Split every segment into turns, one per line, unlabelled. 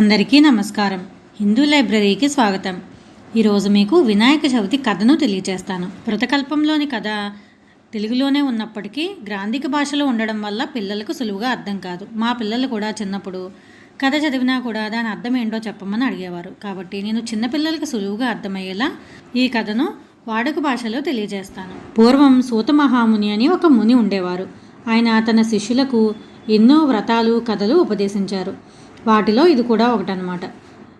అందరికీ నమస్కారం. హిందూ లైబ్రరీకి స్వాగతం. ఈరోజు మీకు వినాయక చవితి కథను తెలియజేస్తాను. కృతకల్పంలోని కథ తెలుగులోనే ఉన్నప్పటికీ గ్రాంధిక భాషలో ఉండడం వల్ల పిల్లలకు సులువుగా అర్థం కాదు. మా పిల్లలు కూడా చిన్నప్పుడు కథ చదివినా కూడా దాని అర్థం ఏంటో చెప్పమని అడిగేవారు. కాబట్టి నేను చిన్నపిల్లలకు సులువుగా అర్థమయ్యేలా ఈ కథను వాడుక భాషలో తెలియజేస్తాను. పూర్వం సూత మహాముని అని ఒక ముని ఉండేవారు. ఆయన తన శిష్యులకు ఎన్నో వ్రతాలు కథలు ఉపదేశించారు. వాటిలో ఇది కూడా ఒకటనమాట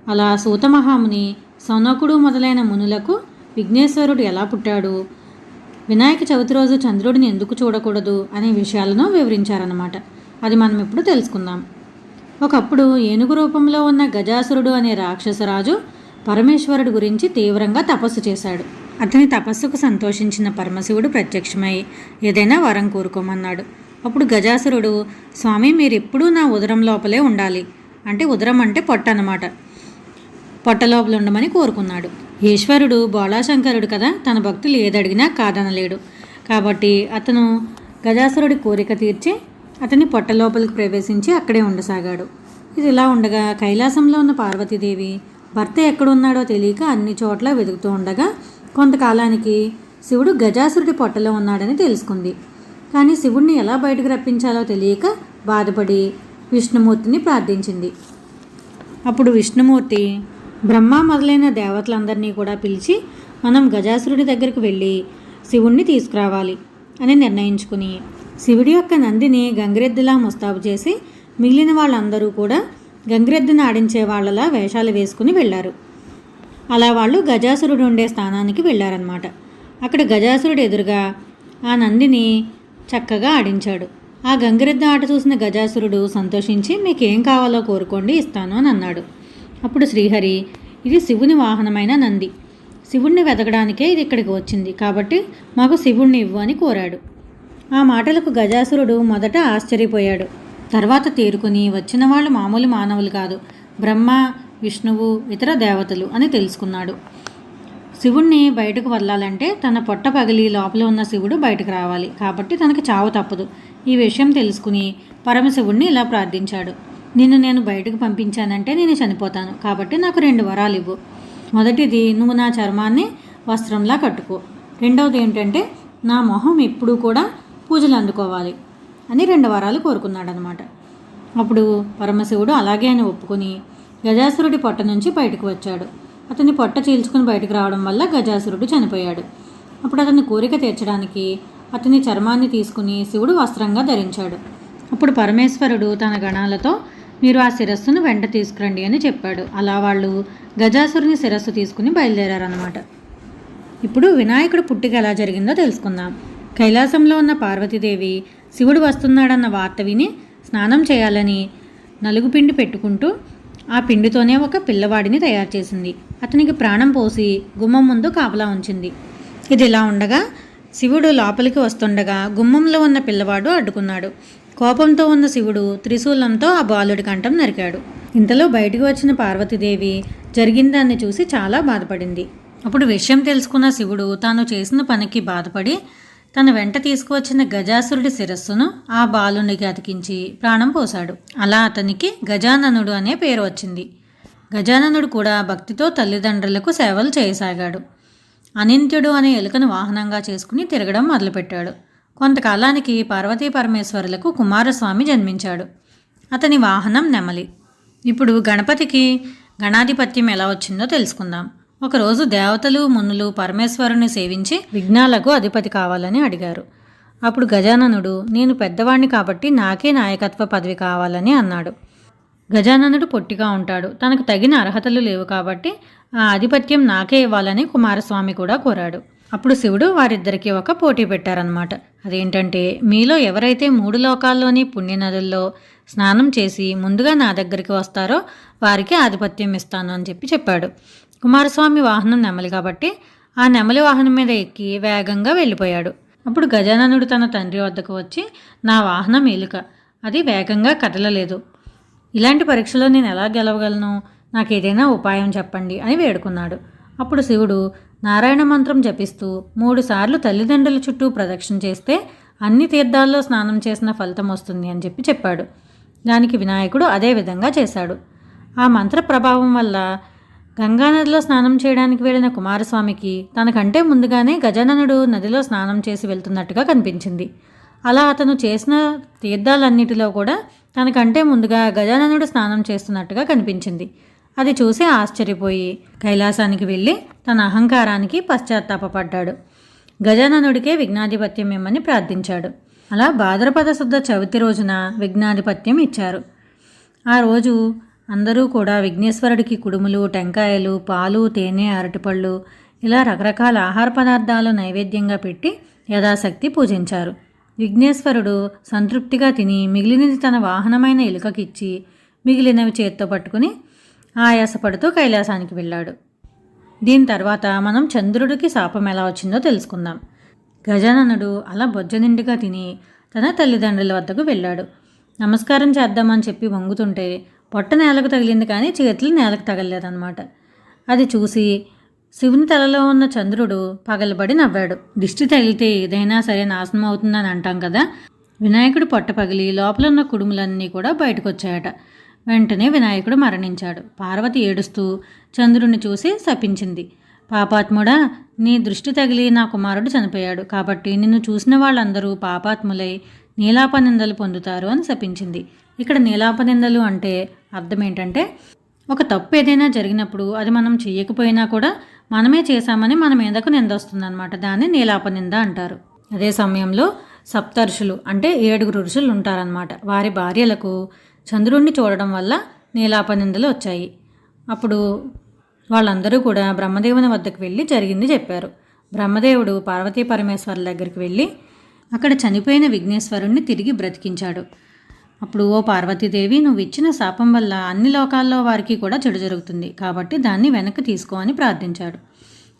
అలా సూతమహాముని సోనకుడు సౌనకుడు మొదలైన మునులకు విఘ్నేశ్వరుడు ఎలా పుట్టాడు? వినాయక చవితి రోజు చంద్రుడిని ఎందుకు చూడకూడదు అనే విషయాలను వివరించారన్నమాట. అది మనం ఇప్పుడు తెలుసుకుందాం. ఒకప్పుడు ఏనుగు రూపంలో ఉన్న గజాసురుడు అనే రాక్షసరాజు పరమేశ్వరుడు గురించి తీవ్రంగా తపస్సు చేశాడు. అతని తపస్సుకు సంతోషించిన పరమశివుడు ప్రత్యక్షమై ఏదైనా వరం కోరుకోమన్నాడు. అప్పుడు గజాసురుడు స్వామి మీరెప్పుడూ నా ఉదరం లోపలే ఉండాలి. అంటే ఉదరం అంటే పొట్ట అన్నమాట. పొట్ట లోపల ఉండమని కోరుకున్నాడు. ఈశ్వరుడు బోళాశంకరుడు కదా తన భక్తులు ఏదడిగినా కాదనలేడు. కాబట్టి అతను గజాసురుడి కోరిక తీర్చి అతని పొట్ట లోపలికి ప్రవేశించి అక్కడే ఉండసాగాడు. ఇది ఇలా ఉండగా కైలాసంలో ఉన్న పార్వతీదేవి భర్త ఎక్కడున్నాడో తెలియక అన్ని చోట్ల వెతుకుతూ ఉండగా కొంతకాలానికి శివుడు గజాసురుడి పొట్టలో ఉన్నాడని తెలుసుకుంది. కానీ శివుడిని ఎలా బయటకు రప్పించాలో తెలియక బాధపడి విష్ణుమూర్తిని ప్రార్థించింది. అప్పుడు విష్ణుమూర్తి బ్రహ్మ మొదలైన దేవతలందరినీ కూడా పిలిచి మనం గజాసురుడి దగ్గరికి వెళ్ళి శివుణ్ణి తీసుకురావాలి అని నిర్ణయించుకుని శివుడి యొక్క నందిని గంగిరెద్దులా ముస్తాబు చేసి మిగిలిన వాళ్ళందరూ కూడా గంగిరెద్దుని ఆడించే వాళ్ళలా వేషాలు వేసుకుని వెళ్ళారు. అలా వాళ్ళు గజాసురుడు ఉండే స్థానానికి వెళ్ళారనమాట అక్కడ గజాసురుడు ఎదురుగా ఆ నందిని చక్కగా ఆడించాడు. ఆ గంగిరెద్దు ఆట చూసిన గజాసురుడు సంతోషించి మీకేం కావాలో కోరుకోండి ఇస్తాను అని అన్నాడు. అప్పుడు శ్రీహరి ఇది శివుని వాహనమైన నంది. శివుణ్ణి వెతకడానికే ఇది ఇక్కడికి వచ్చింది. కాబట్టి మాకు శివుణ్ణి ఇవ్వు అని కోరాడు. ఆ మాటలకు గజాసురుడు మొదట ఆశ్చర్యపోయాడు. తర్వాత తేరుకుని వచ్చిన వాళ్ళు మామూలు మానవులు కాదు. బ్రహ్మ విష్ణువు ఇతర దేవతలు అని తెలుసుకున్నాడు. శివుణ్ణి బయటకు వదలాలంటే తన పొట్ట పగిలి లోపల ఉన్న శివుడు బయటకు రావాలి. కాబట్టి తనకు చావు తప్పదు. ఈ విషయం తెలుసుకుని పరమశివుణ్ణి ఇలా ప్రార్థించాడు. నిన్ను నేను బయటకు పంపించానంటే నేను చనిపోతాను. కాబట్టి నాకు రెండు వరాలు ఇవ్వు. మొదటిది నువ్వు నా చర్మాన్ని వస్త్రంలా కట్టుకో. రెండవది ఏంటంటే నా మొహం ఎప్పుడూ కూడా పూజలు అందుకోవాలి అని రెండు వరాలు కోరుకున్నాడనమాట. అప్పుడు పరమశివుడు అలాగే అని ఒప్పుకొని గజాసురుడి పొట్ట నుంచి బయటకు వచ్చాడు. అతని పొట్ట చీల్చుకుని బయటకు రావడం వల్ల గజాసురుడు చనిపోయాడు. అప్పుడు అతని కోరిక తీర్చడానికి అతని చర్మాన్ని తీసుకుని శివుడు వస్త్రంగా ధరించాడు. అప్పుడు పరమేశ్వరుడు తన గణాలతో మీరు ఆ శిరస్సును వెంట తీసుకురండి అని చెప్పాడు. అలా వాళ్ళు గజాసురుని శిరస్సు తీసుకుని బయలుదేరారన్నమాట. ఇప్పుడు వినాయకుడు పుట్టిక ఎలా జరిగిందో తెలుసుకుందాం. కైలాసంలో ఉన్న పార్వతీదేవి శివుడు వస్తున్నాడన్న వార్త విని స్నానం చేయాలని నలుగు పిండి పెట్టుకుంటూ ఆ పిండితోనే ఒక పిల్లవాడిని తయారు చేసింది. అతనికి ప్రాణం పోసి గుమ్మం ముందు కాపలా ఉంచింది. ఇది ఇలా ఉండగా శివుడు లోపలికి వస్తుండగా గుమ్మంలో ఉన్న పిల్లవాడు అడ్డుకున్నాడు. కోపంతో ఉన్న శివుడు త్రిశూలంతో ఆ బాలుడి కంఠం నరికాడు. ఇంతలో బయటకు వచ్చిన పార్వతీదేవి జరిగిందాన్ని చూసి చాలా బాధపడింది. అప్పుడు విషయం తెలుసుకున్న శివుడు తాను చేసిన పనికి బాధపడి తన వెంట తీసుకువచ్చిన గజాసురుడి శిరస్సును ఆ బాలునికి అతికించి ప్రాణం పోశాడు. అలా అతనికి గజాననుడు అనే పేరు వచ్చింది. గజాననుడు కూడా భక్తితో తల్లిదండ్రులకు సేవలు చేయసాగాడు. అనింత్యుడు అనే ఎలుకను వాహనంగా చేసుకుని తిరగడం మొదలుపెట్టాడు. కొంతకాలానికి పార్వతీ పరమేశ్వరులకు కుమారస్వామి జన్మించాడు. అతని వాహనం నెమలి. ఇప్పుడు గణపతికి గణాధిపత్యం ఎలా వచ్చిందో తెలుసుకుందాం. ఒకరోజు దేవతలు మునులు పరమేశ్వరుని సేవించి విఘ్నాలకు అధిపతి కావాలని అడిగారు. అప్పుడు గజాననుడు నేను పెద్దవాణ్ణి కాబట్టి నాకే నాయకత్వ పదవి కావాలని అన్నాడు. గజాననుడు పొట్టిగా ఉంటాడు. తనకు తగిన అర్హతలు లేవు కాబట్టి ఆ ఆధిపత్యం నాకే ఇవ్వాలని కుమారస్వామి కూడా కోరాడు. అప్పుడు శివుడు వారిద్దరికీ ఒక పోటీ పెట్టారనమాట అదేంటంటే మీలో ఎవరైతే మూడు లోకాల్లోని పుణ్యనదుల్లో స్నానం చేసి ముందుగా నా దగ్గరికి వస్తారో వారికి ఆధిపత్యం ఇస్తాను అని చెప్పి చెప్పాడు. కుమారస్వామి వాహనం నెమలి కాబట్టి ఆ నెమలి వాహనం మీద ఎక్కి వేగంగా వెళ్ళిపోయాడు. అప్పుడు గజాననుడు తన తండ్రి వద్దకు వచ్చి నా వాహనం ఎలుక. అది వేగంగా కదలలేదు. ఇలాంటి పరీక్షలో నేను ఎలా గెలవగలను? నాకు ఏదైనా ఉపాయం చెప్పండి అని వేడుకున్నాడు. అప్పుడు శివుడు నారాయణ మంత్రం జపిస్తూ మూడుసార్లు తల్లిదండ్రుల చుట్టూ ప్రదక్షిణ చేస్తే అన్ని తీర్థాల్లో స్నానం చేసిన ఫలితం వస్తుంది అని చెప్పి చెప్పాడు. దానికి వినాయకుడు అదే విధంగా చేశాడు. ఆ మంత్ర ప్రభావం వల్ల గంగానదిలో స్నానం చేయడానికి వెళ్ళిన కుమారస్వామికి తనకంటే ముందుగానే గజాననుడు నదిలో స్నానం చేసి వెళ్తున్నట్టుగా కనిపించింది. అలా అతను చేసిన తీర్థాలన్నిటిలో కూడా తనకంటే ముందుగా గజాననుడు స్నానం చేస్తున్నట్టుగా కనిపించింది. అది చూసి ఆశ్చర్యపోయి కైలాసానికి వెళ్ళి తన అహంకారానికి పశ్చాత్తాపపడ్డాడు. గజాననుడికే విఘ్నాధిపత్యం ఇమ్మని ప్రార్థించాడు. అలా భాద్రపద శుద్ధ చవితి రోజున విఘ్నాధిపత్యం ఇచ్చారు. ఆ రోజు అందరూ కూడా విఘ్నేశ్వరుడికి కుడుములు టెంకాయలు పాలు తేనె అరటిపళ్ళు ఇలా రకరకాల ఆహార పదార్థాలు నైవేద్యంగా పెట్టి యథాశక్తి పూజించారు. విఘ్నేశ్వరుడు సంతృప్తిగా తిని మిగిలినది తన వాహనమైన ఎలుకకిచ్చి మిగిలినవి చేత్తో పట్టుకుని ఆయాసపడుతూ కైలాసానికి వెళ్ళాడు. దీని తర్వాత మనం చంద్రుడికి శాపం ఎలా వచ్చిందో తెలుసుకుందాం. గజాననుడు అలా బొజ్జ నిండుగా తిని తన తల్లిదండ్రుల వద్దకు వెళ్ళాడు. నమస్కారం చేద్దామని చెప్పి వంగుతుంటే పొట్ట నేలకు తగిలింది కానీ చేతులు నేలకు తగలలేదన్నమాట. అది చూసి శివుని తలలో ఉన్న చంద్రుడు పగలబడి నవ్వాడు. దిష్టి తగిలితే ఏదైనా సరే నాశనం అవుతుందని అంటాం కదా? వినాయకుడు పొట్ట పగిలి లోపల ఉన్న కుడుములన్నీ కూడా బయటకొచ్చాయట. వెంటనే వినాయకుడు మరణించాడు. పార్వతి ఏడుస్తూ చంద్రుడిని చూసి శపించింది. పాపాత్ముడా నీ దృష్టి తగిలి నా కుమారుడు చనిపోయాడు. కాబట్టి నిన్ను చూసిన వాళ్ళందరూ పాపాత్ములై నీలాపనిందలు పొందుతారు అని శపించింది. ఇక్కడ నీలాపనిందలు అంటే అర్థం ఏంటంటే ఒక తప్పు ఏదైనా జరిగినప్పుడు అది మనం చేయకపోయినా కూడా మనమే చేశామని మన మీదకు నింద వస్తుందన్నమాట దాన్ని నీలాపనింద అంటారు. అదే సమయంలో సప్తర్షులు అంటే ఏడుగురు ఋషులు ఉంటారనమాట వారి భార్యలకు చంద్రుణ్ణి చూడడం వల్ల నీలాపనిందలు వచ్చాయి. అప్పుడు వాళ్ళందరూ కూడా బ్రహ్మదేవుని వద్దకు వెళ్ళి జరిగింది చెప్పారు. బ్రహ్మదేవుడు పార్వతీ పరమేశ్వరుల దగ్గరికి వెళ్ళి అక్కడ చనిపోయిన విఘ్నేశ్వరుణ్ణి తిరిగి బ్రతికించాడు. అప్పుడు ఓ పార్వతీదేవి నువ్వు ఇచ్చిన శాపం వల్ల అన్ని లోకాల్లో వారికి కూడా చెడు జరుగుతుంది. కాబట్టి దాన్ని వెనక్కి తీసుకో అని ప్రార్థించాడు.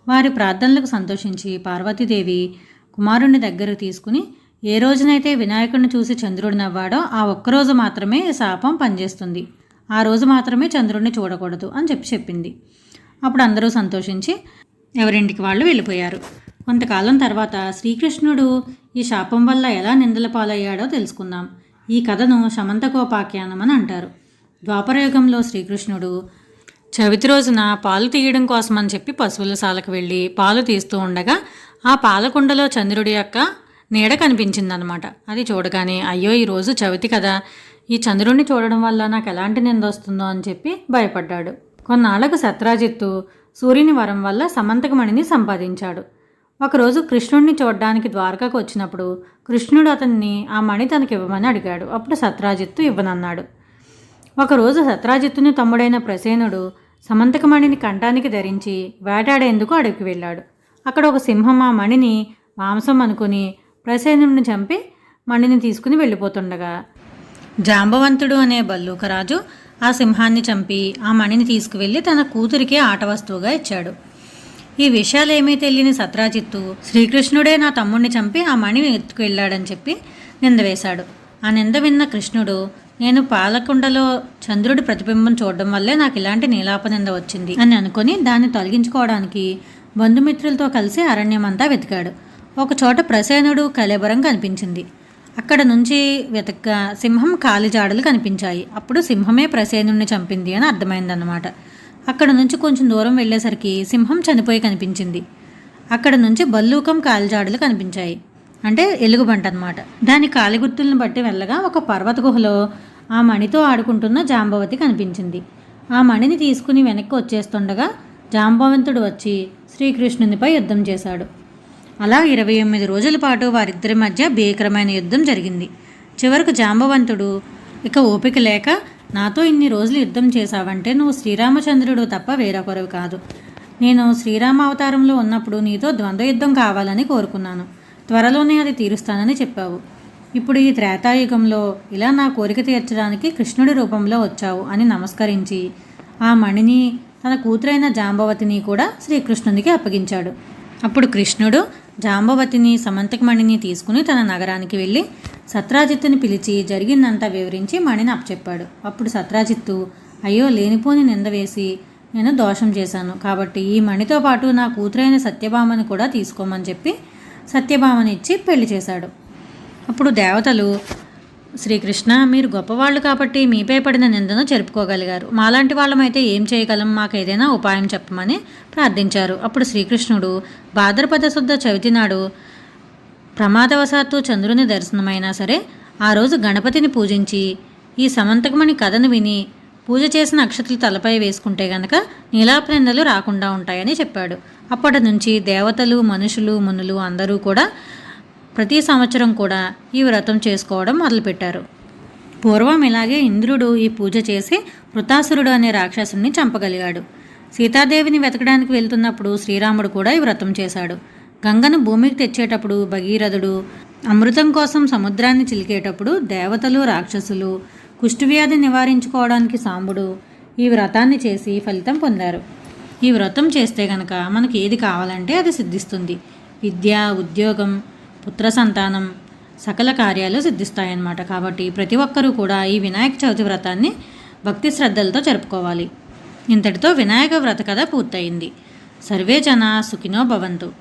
వారి ప్రార్థనలకు సంతోషించి పార్వతీదేవి కుమారుణ్ణి దగ్గరకు తీసుకుని ఏ రోజునైతే వినాయకుడిని చూసి చంద్రుడు నవ్వాడో ఆ ఒక్కరోజు మాత్రమే శాపం పనిచేస్తుంది. ఆ రోజు మాత్రమే చంద్రుడిని చూడకూడదు అని చెప్పి చెప్పింది. అప్పుడు అందరూ సంతోషించి ఎవరింటికి వాళ్ళు వెళ్ళిపోయారు. కొంతకాలం తర్వాత శ్రీకృష్ణుడు ఈ శాపం వల్ల ఎలా నిందల పాలయ్యాడో తెలుసుకుందాం. ఈ కథను శమంతకోపాఖ్యానం అని అంటారు. ద్వాపరయుగంలో శ్రీకృష్ణుడు చవితి రోజున పాలు తీయడం కోసమని చెప్పి పశువుల సాలకు వెళ్ళి పాలు తీస్తూ ఉండగా ఆ పాలకుండలో చంద్రుడి యొక్క నీడ కనిపించిందనమాట అది చూడగానే అయ్యో ఈరోజు చవితి కదా. ఈ చంద్రుడిని చూడడం వల్ల నాకు ఎలాంటి నింద వస్తుందో అని చెప్పి భయపడ్డాడు. కొన్నాళ్ళకు సత్రాజిత్తు సూర్యుని వరం వల్ల సమంతకమణిని సంపాదించాడు. ఒకరోజు కృష్ణుడిని చూడడానికి ద్వారకాకు వచ్చినప్పుడు కృష్ణుడు అతన్ని ఆ మణి తనకి ఇవ్వమని అడిగాడు. అప్పుడు సత్రాజిత్తు ఇవ్వనన్నాడు. ఒకరోజు సత్రాజిత్తుని తమ్ముడైన ప్రసేనుడు సమంతకమణిని కంఠానికి ధరించి వేటాడేందుకు అడవికి వెళ్ళాడు. అక్కడ ఒక సింహం ఆ మణిని మాంసం అనుకుని ప్రసేనుడిని చంపి మణిని తీసుకుని వెళ్ళిపోతుండగా జాంబవంతుడు అనే బల్లూకరాజు ఆ సింహాన్ని చంపి ఆ మణిని తీసుకువెళ్ళి తన కూతురికి ఆట వస్తువుగా ఇచ్చాడు. ఈ విషయాలేమీ తెలియని సత్రాజిత్తు శ్రీకృష్ణుడే నా తమ్ముడిని చంపి ఆ మణిని ఎత్తుకెళ్ళాడని చెప్పి నింద వేశాడు ఆ నింద విన్న కృష్ణుడు నేను పాలకుండలో చంద్రుడి ప్రతిబింబం చూడడం వల్లే నాకు ఇలాంటి నీలాపనింద వచ్చింది అని అనుకుని దాన్ని తొలగించుకోవడానికి బంధుమిత్రులతో కలిసి అరణ్యమంతా వెతికాడు. ఒకచోట ప్రసేనుడు కలేబరం కనిపించింది. అక్కడ నుంచి వెతక్క సింహం కాలిజాడలు కనిపించాయి. అప్పుడు సింహమే ప్రసేనుడిని చంపింది అని అర్థమైందన్నమాట. అక్కడ నుంచి కొంచెం దూరం వెళ్ళేసరికి సింహం చనిపోయి కనిపించింది. అక్కడ నుంచి బల్లూకం కాలిజాడులు కనిపించాయి. అంటే ఎలుగుబంట అనమాట దాని కాలిగుర్తులను బట్టి వెళ్ళగా ఒక పర్వత గుహలో ఆ మణితో ఆడుకుంటున్న జాంబవతి కనిపించింది. ఆ మణిని తీసుకుని వెనక్కి వచ్చేస్తుండగా జాంబవంతుడు వచ్చి శ్రీకృష్ణునిపై యుద్ధం చేశాడు. అలా ఇరవై ఎనిమిది రోజుల పాటు వారిద్దరి మధ్య భీకరమైన యుద్ధం జరిగింది. చివరకు జాంబవంతుడు ఇక ఓపిక లేక నాతో ఇన్ని రోజులు యుద్ధం చేశావంటే నువ్వు శ్రీరామచంద్రుడు తప్ప వేరొకరు కాదు. నేను శ్రీరామ అవతారంలో ఉన్నప్పుడు నీతో ద్వంద్వ యుద్ధం కావాలని కోరుకున్నాను. త్వరలోనే అది తీరుస్తానని చెప్పావు. ఇప్పుడు ఈ త్రేతాయుగంలో ఇలా నా కోరిక తీర్చడానికి కృష్ణుడి రూపంలో వచ్చావు అని నమస్కరించి ఆ మణిని తన కూతురైన జాంబవతిని కూడా శ్రీకృష్ణునికి అప్పగించాడు. అప్పుడు కృష్ణుడు జాంబవతిని సమంతకమణిని తీసుకుని తన నగరానికి వెళ్ళి సత్రాజిత్తుని పిలిచి జరిగిందంతా వివరించి మణిని అప్పచెప్పాడు. అప్పుడు సత్రాజిత్తు అయ్యో లేనిపోని నింద వేసి నేను దోషం చేశాను. కాబట్టి ఈ మణితో పాటు నా కూతురైన సత్యభామని కూడా తీసుకోమని చెప్పి సత్యభామని ఇచ్చి పెళ్ళి చేశాడు. అప్పుడు దేవతలు శ్రీకృష్ణ మీరు గొప్పవాళ్ళు కాబట్టి మీపై పడిన నిందను చెరుపుకోగలిగారు. మాలాంటి వాళ్ళమైతే ఏం చేయగలం? మాకు ఏదైనా ఉపాయం చెప్పమని ప్రార్థించారు. అప్పుడు శ్రీకృష్ణుడు భాద్రపద శుద్ధ చవితి నాడు ప్రమాదవశాత్తు చంద్రుని దర్శనమైనా సరే ఆ రోజు గణపతిని పూజించి ఈ సమంతకమణి కథను విని పూజ చేసిన అక్షతలు తలపై వేసుకుంటే గనక నీలాప్రెందలు రాకుండా ఉంటాయని చెప్పాడు. అప్పటి నుంచి దేవతలు మనుషులు మునులు అందరూ కూడా ప్రతి సంవత్సరం కూడా ఈ వ్రతం చేసుకోవడం మొదలుపెట్టారు. పూర్వం ఇలాగే ఇంద్రుడు ఈ పూజ చేసి వృతాసురుడు అనే రాక్షసుని చంపగలిగాడు. సీతాదేవిని వెతకడానికి వెళ్తున్నప్పుడు శ్రీరాముడు కూడా ఈ వ్రతం చేశాడు. గంగను భూమికి తెచ్చేటప్పుడు భగీరథుడు అమృతం కోసం సముద్రాన్ని చిలికేటప్పుడు దేవతలు రాక్షసులు కుష్ఠవ్యాధి నివారించుకోవడానికి సాంబుడు ఈ వ్రతాన్ని చేసి ఫలితం పొందారు. ఈ వ్రతం చేస్తే గనక మనకి ఏది కావాలంటే అది సిద్ధిస్తుంది. విద్య ఉద్యోగం పుత్ర సంతానం సకల కార్యాలు సిద్ధిస్తాయన్నమాట. కాబట్టి ప్రతి ఒక్కరూ కూడా ఈ వినాయక చవితి వ్రతాన్ని భక్తి శ్రద్ధలతో జరుపుకోవాలి. ఇంతటితో వినాయక వ్రత కథ పూర్తయింది. సర్వే జన సుఖినో భవంతు.